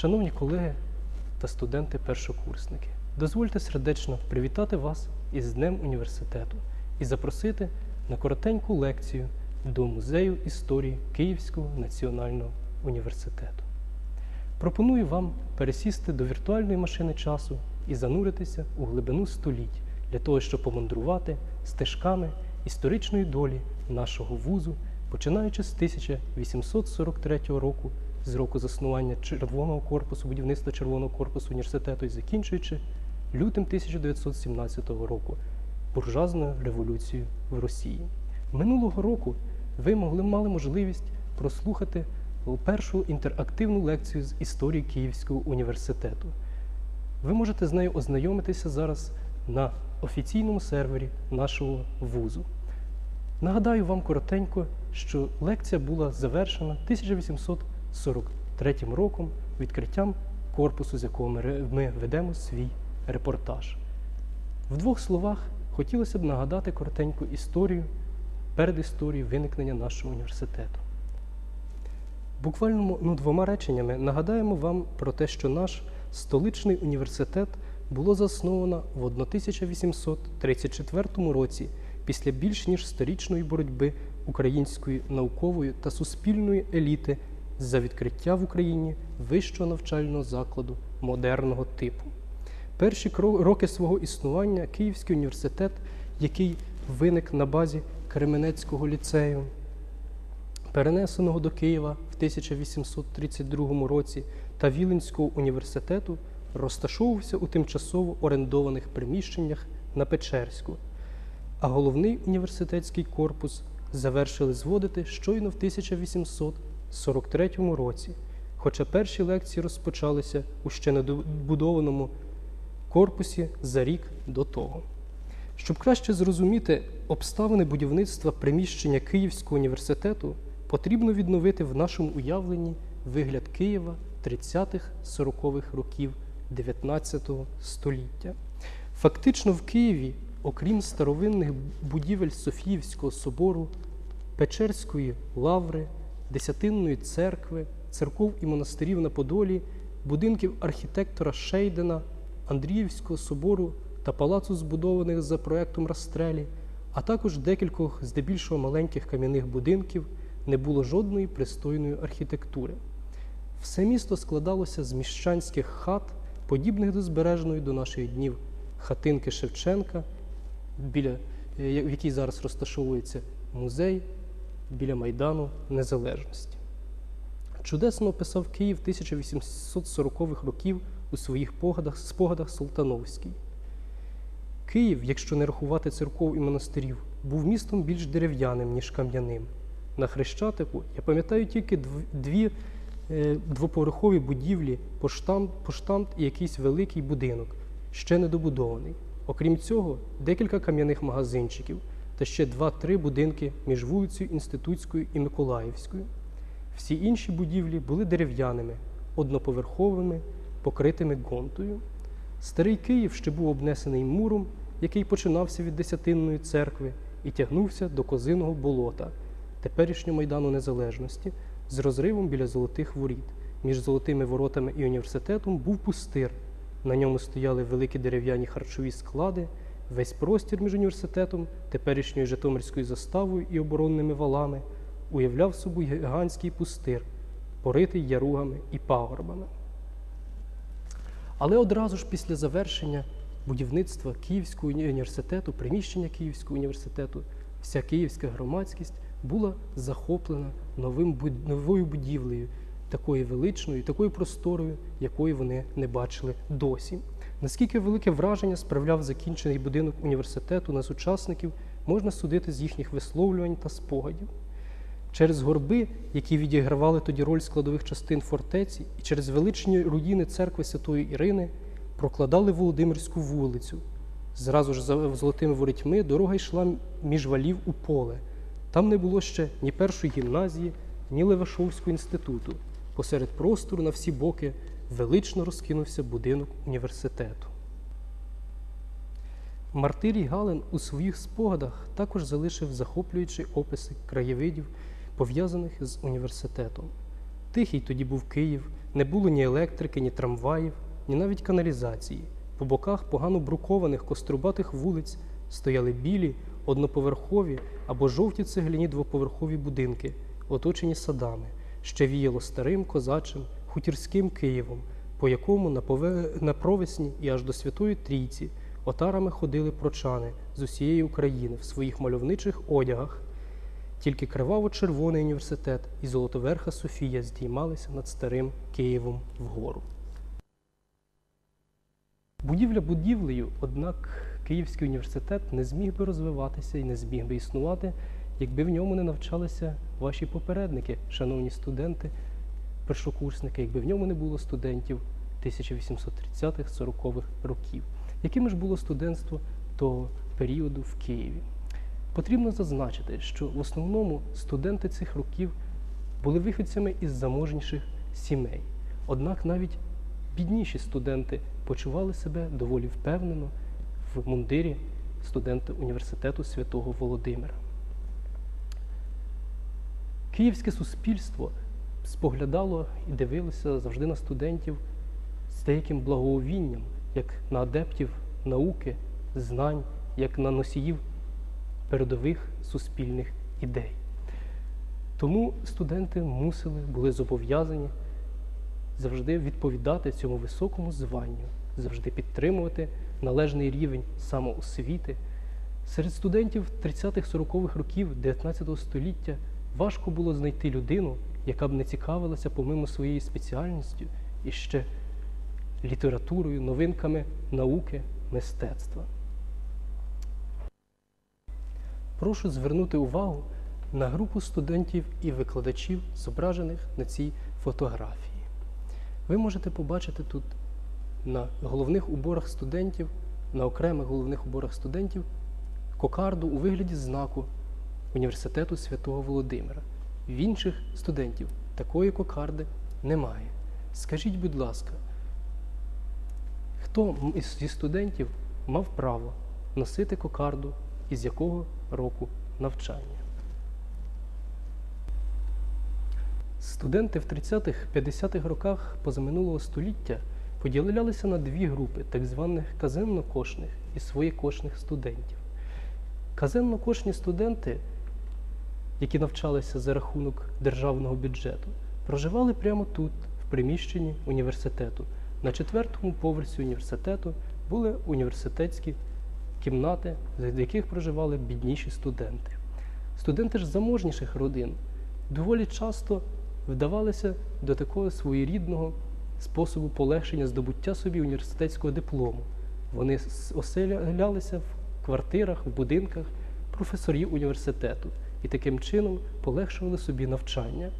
Шановні колеги та студенти-першокурсники, дозвольте сердечно привітати вас із Днем університету і запросити на коротеньку лекцію до Музею історії Київського національного університету. Пропоную вам пересісти до віртуальної машини часу і зануритися у глибину століть для того, щоб помандрувати стежками історичної долі нашого вузу, починаючи з 1843 року, з року заснування Червоного корпусу, будівництва Червоного корпусу університету і закінчуючи лютим 1917 року буржуазною революцією в Росії. Минулого року ви могли мали можливість прослухати першу інтерактивну лекцію з історії Київського університету. Ви можете з нею ознайомитися зараз на офіційному сервері нашого вузу. Нагадаю вам коротенько, що лекція була завершена 1843 роком відкриттям корпусу, з якого ми ведемо свій репортаж. В двох словах хотілося б нагадати коротеньку історію передісторію виникнення нашого університету. Буквально ну, двома реченнями нагадаємо вам про те, що наш столичний університет було засновано в 1834 році після більш ніж сторічної боротьби української наукової та суспільної еліти за відкриття в Україні вищого навчального закладу модерного типу. Перші роки свого існування Київський університет, який виник на базі Кременецького ліцею, перенесеного до Києва в 1832 році та Віленського університету, розташовувався у тимчасово орендованих приміщеннях на Печерську, а головний університетський корпус завершили зводити щойно в 1843 році, хоча перші лекції розпочалися у ще недобудованому корпусі за рік до того. Щоб краще зрозуміти обставини будівництва приміщення Київського університету, потрібно відновити в нашому уявленні вигляд Києва 30-40-х років 19 століття. Фактично в Києві, окрім старовинних будівель Софіївського собору, Печерської лаври, Десятинної церкви, церков і монастирів на Подолі, будинків архітектора Шейдена, Андріївського собору та палацу, збудованих за проектом Растрелі, а також декількох здебільшого маленьких кам'яних будинків, не було жодної пристойної архітектури. Все місто складалося з міщанських хат, подібних до збережної до наших днів хатинки Шевченка, біля, е, в якій зараз розташовується музей біля Майдану Незалежності. Чудесно описав Київ 1840-х років у своїх погадах, спогадах Султановський. Київ, якщо не рахувати церков і монастирів, був містом більш дерев'яним, ніж кам'яним. На Хрещатику я пам'ятаю тільки дві е, двоповерхові будівлі, поштамт, поштамт і якийсь великий будинок, ще не добудований. Окрім цього, декілька кам'яних магазинчиків та ще два-три будинки між вулицею Інститутською і Миколаївською. Всі інші будівлі були дерев'яними, одноповерховими, покритими гонтою. Старий Київ ще був обнесений муром, який починався від Десятинної церкви і тягнувся до Козиного болота, теперішнього Майдану Незалежності, з розривом біля золотих воріт. Між золотими воротами і університетом був пустир. На ньому стояли великі дерев'яні харчові склади. Весь простір між університетом, теперішньою Житомирською заставою і оборонними валами уявляв собою гігантський пустир, поритий яругами і пагорбами. Але одразу ж після завершення будівництва Київського університету, приміщення Київського університету, вся київська громадськість була захоплена новим, новою будівлею, такою величною, такою просторою, якої вони не бачили досі. Наскільки велике враження справляв закінчений будинок університету на сучасників, можна судити з їхніх висловлювань та спогадів. Через горби, які відігравали тоді роль складових частин фортеці, і через величні руїни церкви Святої Ірини прокладали Володимирську вулицю. Зразу ж за золотими ворітьми дорога йшла між валів у поле. Там не було ще ні першої гімназії, ні Левашовського інституту. Посеред простору на всі боки велично розкинувся будинок університету. Мартирій Гален у своїх спогадах також залишив захоплюючі описи краєвидів, пов'язаних з університетом. Тихий тоді був Київ, не було ні електрики, ні трамваїв, ні навіть каналізації. По боках погано брукованих кострубатих вулиць стояли білі, одноповерхові або жовті цегляні двоповерхові будинки, оточені садами, ще віяло старим козачим, хутірським Києвом, по якому на, провесні і аж до Святої Трійці отарами ходили прочани з усієї України в своїх мальовничих одягах. Тільки криваво-червоний університет і золотоверха Софія здіймалися над старим Києвом вгору. Будівля будівлею, однак Київський університет не зміг би розвиватися і не зміг би існувати, якби в ньому не навчалися ваші попередники, шановні студенти, першокурсники, якби в ньому не було студентів 1830-40-х років. Яким ж було студентство того періоду в Києві? Потрібно зазначити, що в основному студенти цих років були виходцями із заможніших сімей. Однак навіть бідніші студенти почували себе доволі впевнено в мундирі студента університету святого Володимира. Київське суспільство споглядало і дивилося завжди на студентів з деяким благовінням, як на адептів науки, знань, як на носіїв передових суспільних ідей. Тому студенти мусили, були зобов'язані завжди відповідати цьому високому званню, завжди підтримувати належний рівень самоосвіти. Серед студентів 30-40-х років 19 століття важко було знайти людину, яка б не цікавилася помимо своєї спеціальністю і ще літературою, новинками науки, мистецтва. Прошу звернути увагу на групу студентів і викладачів, зображених на цій фотографії. Ви можете побачити тут на головних уборах студентів, на окремих головних уборах студентів кокарду у вигляді знаку університету святого Володимира. В інших студентів такої кокарди немає. Скажіть, будь ласка, хто зі студентів мав право носити кокарду із якого року навчання? Студенти в 30-50-х роках позаминулого століття поділилися на дві групи так званих казенно-кошних і своєкошних студентів. Казенно-кошні студенти, які навчалися за рахунок державного бюджету, проживали прямо тут, в приміщенні університету. На четвертому поверсі університету були університетські кімнати, з яких проживали бідніші студенти. Студенти ж заможніших родин доволі часто вдавалися до такого своєрідного способу полегшення здобуття собі університетського диплому. Вони оселялися в квартирах, в будинках професорів університету і таким чином полегшували собі навчання.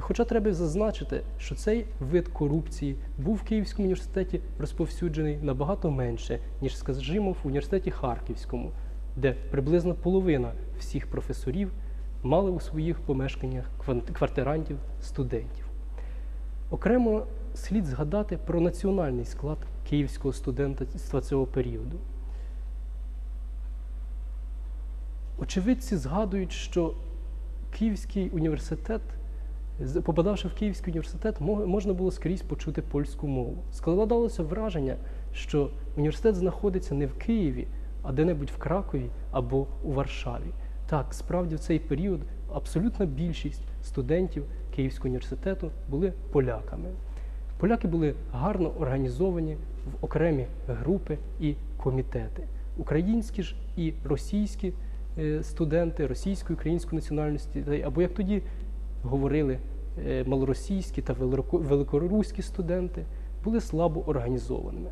Хоча треба зазначити, що цей вид корупції був в Київському університеті розповсюджений набагато менше, ніж, скажімо, в університеті Харківському, де приблизно половина всіх професорів мали у своїх помешканнях квартирантів студентів. Окремо слід згадати про національний склад київського студентства цього періоду. Очевидці згадують, що Київський університет, попадавши в Київський університет, можна було скрізь почути польську мову. Складалося враження, що університет знаходиться не в Києві, а де-небудь в Кракові або у Варшаві. Так, справді в цей період абсолютна більшість студентів Київського університету були поляками. Поляки були гарно організовані в окремі групи і комітети. Українські ж і російські студенти російської української національності, або як тоді говорили е, малоросійські та великоруські студенти, були слабо організованими.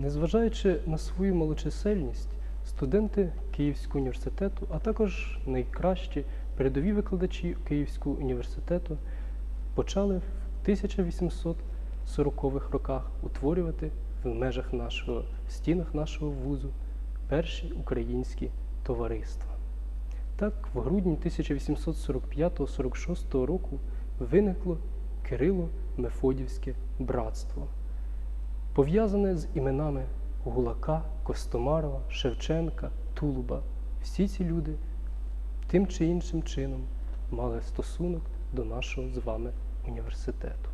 Незважаючи на свою малочисельність, студенти Київського університету, а також найкращі передові викладачі Київського університету почали в 1840-х роках утворювати в межах нашого в стінах нашого вузу перші українські товариства. Так, в грудні 1845-46 року виникло Кирило-Мефодівське братство, пов'язане з іменами Гулака, Костомарова, Шевченка, Тулуба. Всі ці люди тим чи іншим чином мали стосунок до нашого з вами університету.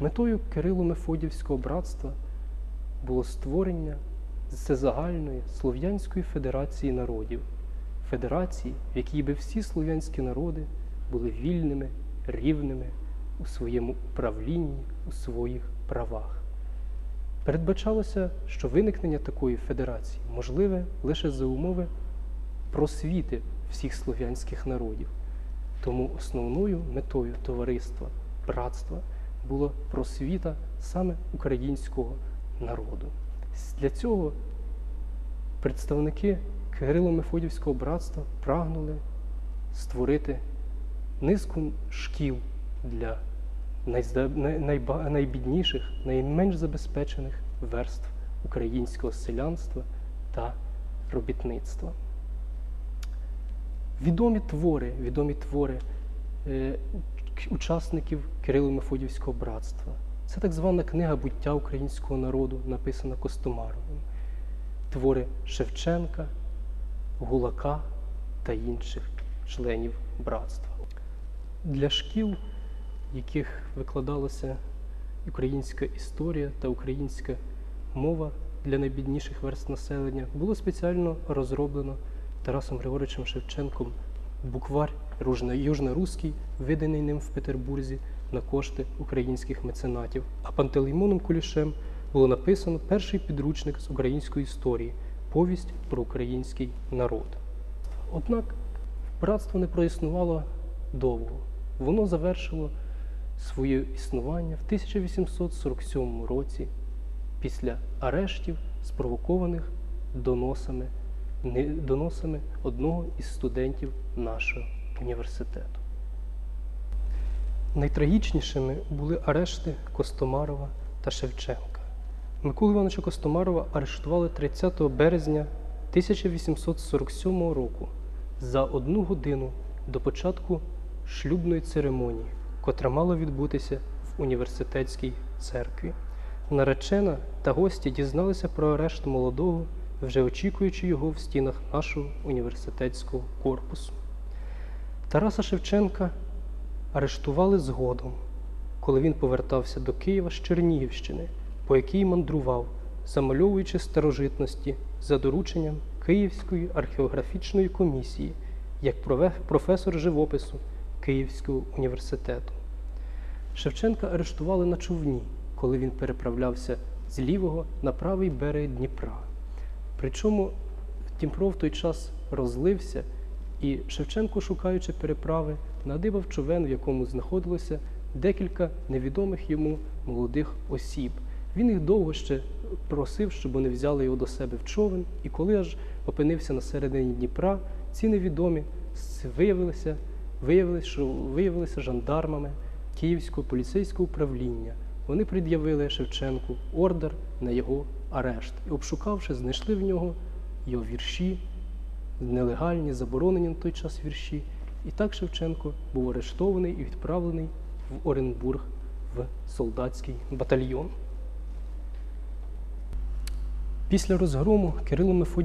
Метою Кирило-Мефодівського братства було створення всезагальної Слов'янської Федерації народів, федерації, в якій би всі слов'янські народи були вільними, рівними у своєму управлінні, у своїх правах. Передбачалося, що виникнення такої федерації можливе лише за умови просвіти всіх слов'янських народів. Тому основною метою товариства, братства була просвіта саме українського народу. Для цього представники Кирило-Мефодівського братства прагнули створити низку шкіл для найбідніших, найменш забезпечених верств українського селянства та робітництва. Відомі твори, відомі твори е, учасників Кирило-Мефодівського братства. Це так звана книга буття українського народу, написана Костомаровим. Твори Шевченка, Гулака та інших членів братства. Для шкіл, яких викладалася українська історія та українська мова для найбідніших верст населення, було спеціально розроблено Тарасом Григоровичем Шевченком буквар южноруський, виданий ним в Петербурзі на кошти українських меценатів. А Пантелеймоном Кулішем було написано перший підручник з української історії повість про український народ. Однак братство не проіснувало довго. Воно завершило своє існування в 1847 році після арештів, спровокованих доносами, доносами одного із студентів нашого університету. Найтрагічнішими були арешти Костомарова та Шевченка. Миколу Івановича Костомарова арештували 30 березня 1847 року за одну годину до початку шлюбної церемонії, котра мала відбутися в університетській церкві. Наречена та гості дізналися про арешт молодого, вже очікуючи його в стінах нашого університетського корпусу. Тараса Шевченка арештували згодом, коли він повертався до Києва з Чернігівщини, по якій мандрував, замальовуючи старожитності за дорученням Київської археографічної комісії як професор живопису Київського університету. Шевченка арештували на човні, коли він переправлявся з лівого на правий берег Дніпра. Причому Дніпро в той час розлився, і Шевченко, шукаючи переправи, надибав човен, в якому знаходилося декілька невідомих йому молодих осіб. Він їх довго ще просив, щоб вони взяли його до себе в човен, і коли аж опинився на середині Дніпра, ці невідомі виявилися, виявилися, що виявилися жандармами Київського поліцейського управління. Вони пред'явили Шевченку ордер на його арешт. І обшукавши, знайшли в нього його вірші, нелегальні, заборонені на той час вірші. І так Шевченко був арештований і відправлений в Оренбург в солдатський батальйон. Після розгрому Кирило Мефодій